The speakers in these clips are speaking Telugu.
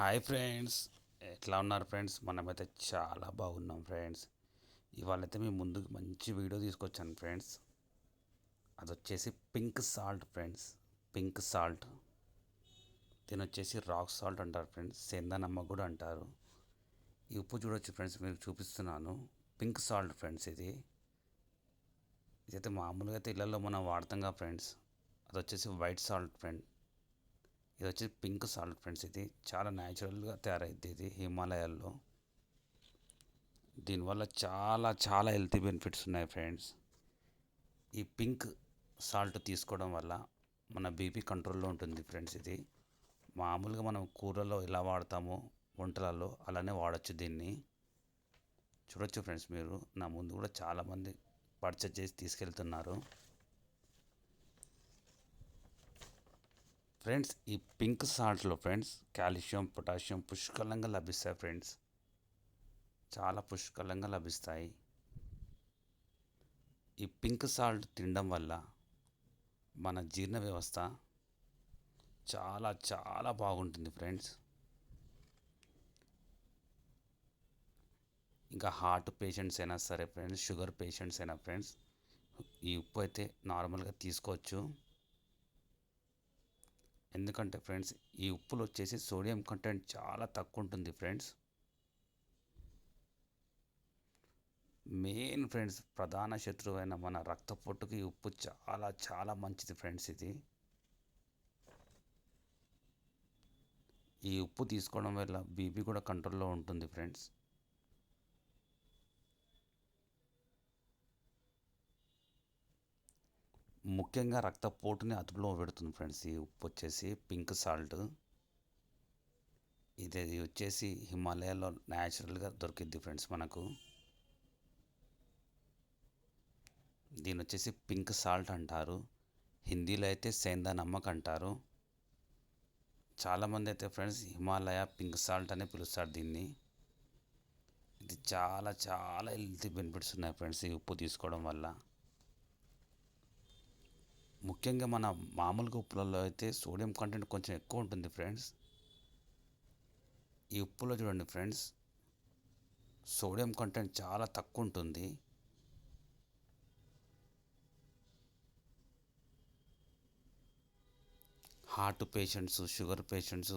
Hi friends. ఎట్లా ఉన్నారు ఫ్రెండ్స్? మనమైతే చాలా బాగున్నాం ఫ్రెండ్స్. ఇవాళైతే మేము ముందుకు మంచి వీడియో తీసుకొచ్చాను ఫ్రెండ్స్. అది వచ్చేసి pink salt friends. Pink salt. దీని వచ్చేసి రాక్ సాల్ట్ అంటారు ఫ్రెండ్స్. సెందనమ్మ కూడా అంటారు. ఈ ఉప్పు చూడొచ్చు ఫ్రెండ్స్ మీకు చూపిస్తున్నాను. పింక్ సాల్ట్ ఫ్రెండ్స్ ఇది. ఇదైతే మామూలుగా అయితే ఇళ్ళల్లో మనం వాడతాం కదా ఫ్రెండ్స్. అది వచ్చేసి వైట్ సాల్ట్ ఫ్రెండ్. ఇది వచ్చేసి పింక్ సాల్ట్ ఫ్రెండ్స్ ఇది. చాలా న్యాచురల్గా తయారైద్ది ఇది హిమాలయాల్లో. దీనివల్ల చాలా చాలా హెల్తీ బెనిఫిట్స్ ఉన్నాయి ఫ్రెండ్స్. ఈ పింక్ సాల్ట్ తీసుకోవడం వల్ల మన బీపీ కంట్రోల్లో ఉంటుంది ఫ్రెండ్స్ ఇది. మామూలుగా మనం కూరలో ఎలా వాడతామో వంటలలో అలానే వాడచ్చు దీన్ని. చూడొచ్చు ఫ్రెండ్స్ మీరు. నా ముందు కూడా చాలామంది పర్చేజ్ చేసి తీసుకెళ్తున్నారు. ఫ్రెండ్స్ ఈ పింక్ సాల్ట్లో ఫ్రెండ్స్ కాల్షియం పొటాషియం పుష్కలంగా లభిస్తాయి ఫ్రెండ్స్. చాలా పుష్కలంగా లభిస్తాయి. ఈ పింక్ సాల్ట్ తినడం వల్ల మన జీర్ణ వ్యవస్థ చాలా చాలా బాగుంటుంది ఫ్రెండ్స్. ఇంకా హార్ట్ పేషెంట్స్ అయినా సరే ఫ్రెండ్స్ షుగర్ పేషెంట్స్ అయినా ఫ్రెండ్స్ ఈ ఉప్పు అయితే నార్మల్గా తీసుకోవచ్చు. ఎందుకంటే ఫ్రెండ్స్ ఈ ఉప్పులో వచ్చేసి సోడియం కంటెంట్ చాలా తక్కువ ఉంటుంది ఫ్రెండ్స్. మెయిన్ ఫ్రెండ్స్ ప్రధాన శత్రువైన మన రక్తపోటుకి ఈ ఉప్పు చాలా చాలా మంచిది ఫ్రెండ్స్ ఇది. ఈ ఉప్పు తీసుకోవడం వల్ల బీపీ కూడా కంట్రోల్లో ఉంటుంది ఫ్రెండ్స్. ముఖ్యంగా రక్తపోటుని అదుపులో పెడుతుంది ఫ్రెండ్స్. ఈ ఉప్పు వచ్చేసి పింక్ సాల్ట్. ఇది వచ్చేసి హిమాలయాలో న్యాచురల్గా దొరికిద్ది ఫ్రెండ్స్ మనకు. దీని వచ్చేసి పింక్ సాల్ట్ అంటారు. హిందీలో అయితే సేందా నమ్మక్ అంటారు. చాలామంది అయితే ఫ్రెండ్స్ హిమాలయ పింక్ సాల్ట్ అనే పిలుస్తారు దీన్ని. ఇది చాలా చాలా హెల్తీ బెనిఫిట్స్ ఉన్నాయి ఫ్రెండ్స్ ఈ ఉప్పు తీసుకోవడం వల్ల. ముఖ్యంగా మన మామూలుగా ఉప్పులలో అయితే సోడియం కంటెంట్ కొంచెం ఎక్కువ ఉంటుంది ఫ్రెండ్స్. ఈ ఉప్పులో చూడండి ఫ్రెండ్స్ సోడియం కంటెంట్ చాలా తక్కువ ఉంటుంది. హార్ట్ పేషెంట్స్ షుగర్ పేషెంట్స్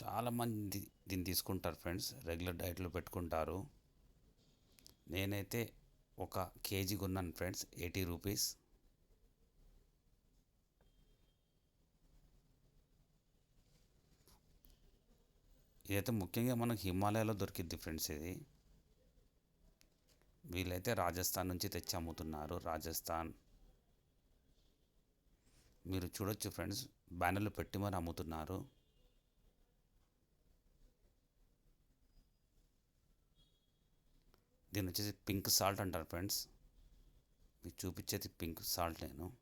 చాలామంది దీన్ని తీసుకుంటారు ఫ్రెండ్స్ రెగ్యులర్ డైట్లో పెట్టుకుంటారు. నేనైతే ఒక కేజీ కొన్నాను ఫ్రెండ్స్ ఎయిటీ రూపీస్. ఇదైతే ముఖ్యంగా మనకు హిమాలయాలో దొరికిద్ది ఫ్రెండ్స్ ఇది. వీళ్ళైతే రాజస్థాన్ నుంచి తెచ్చి అమ్ముతున్నారు. రాజస్థాన్. మీరు చూడొచ్చు ఫ్రెండ్స్ బ్యానర్లు పెట్టి మరి అమ్ముతున్నారు. దీని వచ్చేసి పింక్ సాల్ట్ అంటారు ఫ్రెండ్స్ మీకు చూపించేది పింక్ సాల్ట్ నేను.